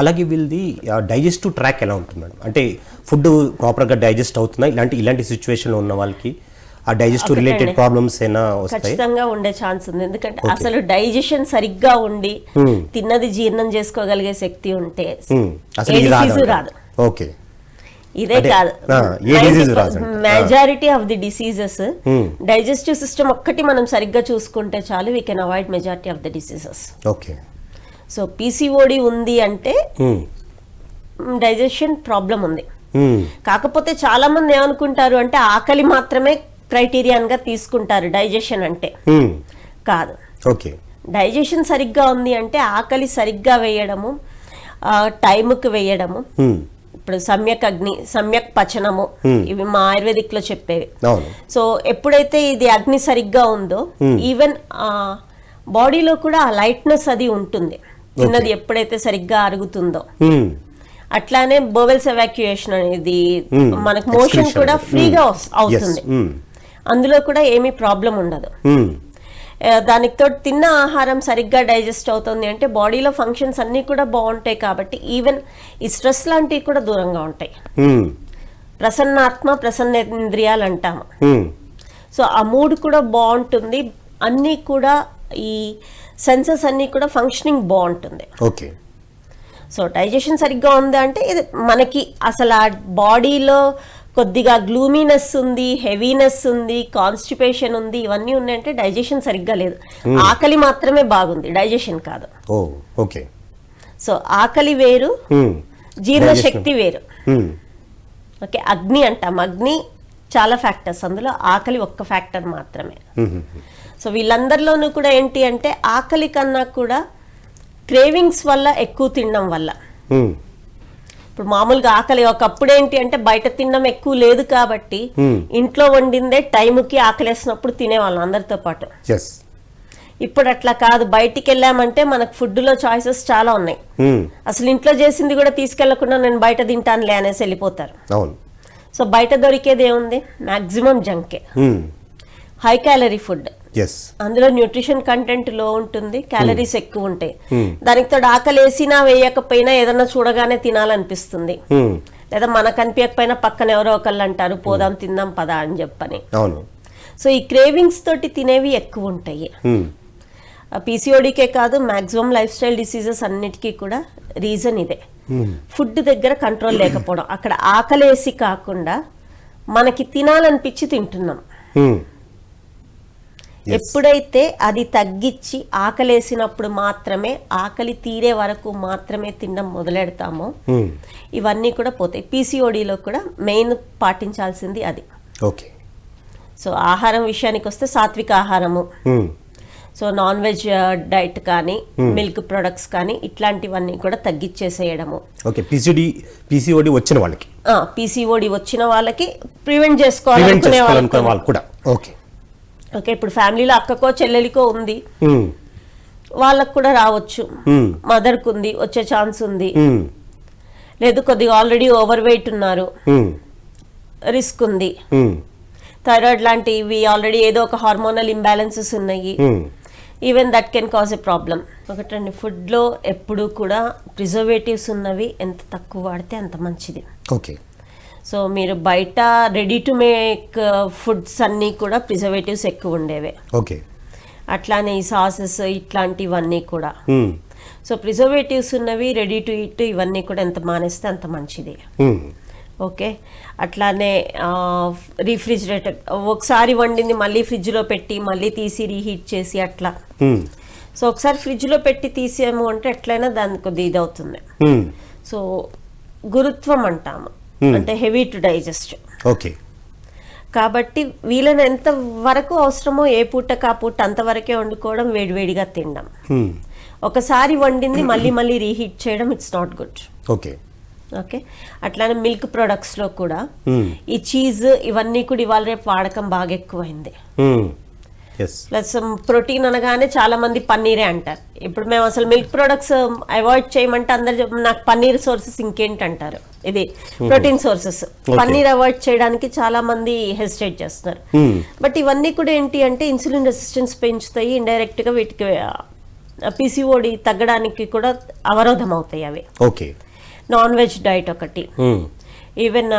అలాగే వీళ్ళది digestive tract ఎలా ఉంటుంది మేడం? అంటే ఫుడ్ ప్రాపర్గా డైజెస్ట్ అవుతుందా? ఇలాంటి ఇలాంటి సిచ్యువేషన్లో ఉన్న వాళ్ళకి ఆ డైజెస్టివ్ రిలేటెడ్ ప్రాబ్లమ్స్ వస్తాయి? ఖచ్చితంగా ఉండే ఛాన్స్ ఉంది. ఎందుకంటే అసలు డైజెషన్ సరిగ్గా ఉండి తిన్నది జీర్ణం చేసుకోగలిగే శక్తి ఉంటే అసలు ఏ ఇది రాదు ఓకే. ఇదే కాదు. Majority of the diseases digestive system ఒక్కటి మనం సరిగ్గా చూసుకుంటే చాలు we can avoid majority of the diseases okay. So PCOD ఉంది అంటే డైజెషన్ ప్రాబ్లం ఉంది. కాకపోతే చాలా మంది ఏమనుకుంటారు అంటే ఆకలి మాత్రమే క్రైటీరియన్గా తీసుకుంటారు డైజెషన్ అంటే. కాదు. ఓకే. డైజెషన్ సరిగ్గా ఉంది అంటే ఆకలి సరిగ్గా వేయడము ఆ, టైంకి వేయడము. ఇప్పుడు సమ్యక్ అగ్ని సమ్యక్ పచనము ఇవి మా ఆయుర్వేదిక్లో చెప్పేవి సో ఎప్పుడైతే ఇది అగ్ని సరిగ్గా ఉందో ఈవెన్ బాడీలో కూడా ఆ లైట్నెస్ అది ఉంటుంది. తిన్నది ఎప్పుడైతే సరిగ్గా అరుగుతుందో. అట్లానే బోవెల్స్ ఎవాక్యుయేషన్ అనేది మనకు మోషన్ కూడా. ఫ్రీగా. అవుతుంది. అందులో కూడా ఏమీ ప్రాబ్లం ఉండదు దానికి తోడు తిన్న ఆహారం సరిగ్గా డైజెస్ట్ అవుతుంది అంటే బాడీలో ఫంక్షన్స్ అన్నీ కూడా బాగుంటాయి కాబట్టి ఈవెన్ ఈ స్ట్రెస్ లాంటివి కూడా దూరంగా ఉంటాయి. ప్రసన్నాత్మ ప్రసన్నేంద్రియాలు అంటాము. సో ఆ మూడ్ కూడా బాగుంటుంది అన్నీ కూడా ఈ సెన్సెస్ అన్నీ కూడా ఫంక్షనింగ్ బాగుంటుంది. ఓకే. సో డైజెషన్ సరిగ్గా ఉంది అంటే ఇది మనకి అసలు ఆ బాడీలో కొద్దిగా గ్లూమీనెస్ ఉంది హెవీనెస్ ఉంది కాన్స్టిపేషన్ ఉంది ఇవన్నీ ఉన్నాయంటే డైజెషన్ సరిగ్గా లేదు. ఆకలి మాత్రమే బాగుంది డైజెషన్ కాదు. ఓకే. సో ఆకలి వేరు Hmm. జీర్ణశక్తి వేరు. Hmm. ఓకే అగ్ని అంటాం. అగ్ని చాలా ఫ్యాక్టర్స్ అందులో ఆకలి ఒక్క ఫ్యాక్టర్ మాత్రమే. Hmm. సో వీళ్ళందరిలోనూ కూడా ఏంటి అంటే ఆకలి కన్నా కూడా క్రేవింగ్స్ వల్ల ఎక్కువ తినడం వల్ల. ఇప్పుడు మామూలుగా ఆకలి ఒకప్పుడు ఏంటి అంటే బయట తినడం ఎక్కువ లేదు కాబట్టి ఇంట్లో వండిందే టైంకి ఆకలేసినప్పుడు తినేవాళ్ళం అందరితో పాటు. ఇప్పుడు అట్లా కాదు. బయటికి వెళ్ళామంటే మనకు ఫుడ్లో చాయిసెస్ చాలా ఉన్నాయి. అసలు ఇంట్లో చేసింది కూడా తీసుకెళ్ళకుండా నేను బయట తింటానులే అనేసి వెళ్ళిపోతారు. సో బయట దొరికేది ఏముంది? మాక్సిమం జంకే. High calorie food. అందులో న్యూట్రిషన్ కంటెంట్లో ఉంటుంది క్యాలరీస్ ఎక్కువ ఉంటాయి. దానికి తోడు ఆకలి వేసినా వేయకపోయినా ఏదన్నా చూడగానే తినాలనిపిస్తుంది. Hmm. లేదా మనకు అనిపించకపోయినా పక్కన ఎవరో ఒకళ్ళు అంటారు పోదాం తిందాం పదా అని చెప్పని. అవును. సో ఈ క్రేవింగ్స్ తోటి తినేవి ఎక్కువ ఉంటాయి. Hmm. పీసీఓడికే కాదు మాక్సిమం లైఫ్ స్టైల్ డిసీజెస్ అన్నిటికీ కూడా రీజన్ ఇదే. ఫుడ్ దగ్గర కంట్రోల్ లేకపోవడం. అక్కడ ఆకలేసి కాకుండా మనకి తినాలనిపించి తింటున్నాం. Hmm. ఎప్పుడైతే అది తగ్గించి ఆకలేసినప్పుడు మాత్రమే ఆకలి తీరే వరకు మాత్రమే తినడం మొదలెడతామో Hmm. ఇవన్నీ కూడా పోతాయి. పీసీఓడిలో కూడా మెయిన్ పాటించాల్సింది అది. ఓకే సో ఆహారం విషయానికి వస్తే సాత్విక ఆహారము. Hmm. So non veg diet కానీ మిల్క్ ప్రొడక్ట్స్ కానీ ఇట్లాంటివన్నీ కూడా తగ్గించేసేయడము. ఓకే పీసీడి పీసీఓడి వచ్చిన వాళ్ళకి. పీసీఓడి వచ్చిన వాళ్ళకి ప్రివెంట్ చేసుకోవాలనుకునే వాళ్ళు కూడా. ఓకే ఓకే ఇప్పుడు ఫ్యామిలీలో అక్కకో చెల్లెలికో ఉంది. వాళ్ళకు కూడా రావచ్చు. మదర్కు ఉంది వచ్చే ఛాన్స్ ఉంది. లేదు కొద్దిగా ఆల్రెడీ ఓవర్ వెయిట్ ఉన్నారు. రిస్క్ ఉంది. థైరాయిడ్ లాంటివి ఆల్రెడీ ఏదో ఒక హార్మోనల్ ఇంబ్యాలెన్సెస్ ఉన్నాయి. Even that can cause a problem ఒకటండి ఫుడ్లో ఎప్పుడు కూడా ప్రిజర్వేటివ్స్ ఉన్నవి ఎంత తక్కువ వాడితే అంత మంచిది ఓకే సో మీరు బయట రెడీ టు మేక్ ఫుడ్స్ అన్నీ కూడా ప్రిజర్వేటివ్స్ ఎక్కువ ఉండేవే ఓకే అట్లానే ఈ సాసెస్ ఇట్లాంటివన్నీ కూడా. సో ప్రిజర్వేటివ్స్ ఉన్నవి రెడీ టు ఈట్ ఇవన్నీ కూడా ఎంత మానేస్తే అంత మంచిది. ఓకే అట్లానే రీఫ్రిజిరేటర్ ఒకసారి వండింది మళ్ళీ ఫ్రిడ్జ్లో పెట్టి మళ్ళీ తీసి రీహీట్ చేసి అట్లా. సో ఒకసారి ఫ్రిడ్జ్లో పెట్టి తీసాము అంటే ఎట్లయినా దానికి కొద్ది ఇది అవుతుంది. సో గురుత్వం అంటాము అంటే హెవీ టు డైజెస్ట్. ఓకే. కాబట్టి వీళ్ళని ఎంత వరకు అవసరమో ఏ పూటకు ఆ పూట అంతవరకే వండుకోవడం వేడివేడిగా తినడం. Hmm. ఒకసారి వండింది మళ్ళీ మళ్ళీ రీహీట్ చేయడం it's not good okay. Okay? అట్లానే మిల్క్ ప్రొడక్ట్స్లో కూడా Hmm. ఈ చీజ్ ఇవన్నీ కూడా ఇవాళ రేపు వాడకం బాగా ఎక్కువైంది. Hmm. ప్లస్ ప్రోటీన్ అనగానే చాలా మంది పన్నీరే అంటారు. ఇప్పుడు మేము అసలు మిల్క్ ప్రొడక్ట్స్ అవాయిడ్ చేయమంటే అందరు నాకు పన్నీర్ సోర్సెస్ ఇంకేంటి అంటారు ఇది ప్రోటీన్ సోర్సెస్ పన్నీర్ అవాయిడ్ చేయడానికి చాలా మంది హెసిటేట్ చేస్తున్నారు. Hmm. బట్ ఇవన్నీ కూడా ఏంటి అంటే ఇన్సులిన్ రెసిస్టెన్స్ పెంచుతాయి ఇండైరెక్ట్గా వీటికి పీసీఓడి తగ్గడానికి కూడా అవరోధం అవుతాయి అవి. ఓకే నాన్ వెజ్ డైట్ ఒకటి. Even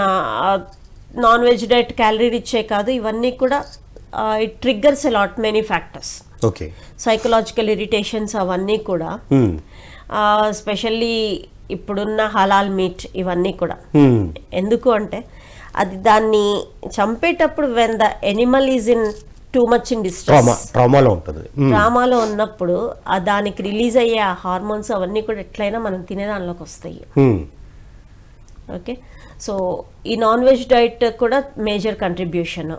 non veg diet calorie రిచ్చే కాదు ఇవన్నీ కూడా it triggers a lot many factors okay psychological irritations అవన్నీ కూడా. స్పెషల్లీ ఇప్పుడున్న హలాల్ మీట్ ఇవన్నీ కూడా. మ్మ్. ఎందుకు అంటే అది దాన్ని చంపేటప్పుడు when the animal is in too much in distress ట్రామాలో ఉంటుంది. మ్మ్. డ్రామాలో ఉన్నప్పుడు ఆ దానికి రిలీజ్ అయ్యే ఆ హార్మోన్స్ అవన్నీ కూడా ఎట్లయినా మనం తినేదానిలోకి వస్తాయి. ఓకే సో ఈ నాన్ వెజ్ డైట్ కూడా మేజర్ కంట్రిబ్యూషన్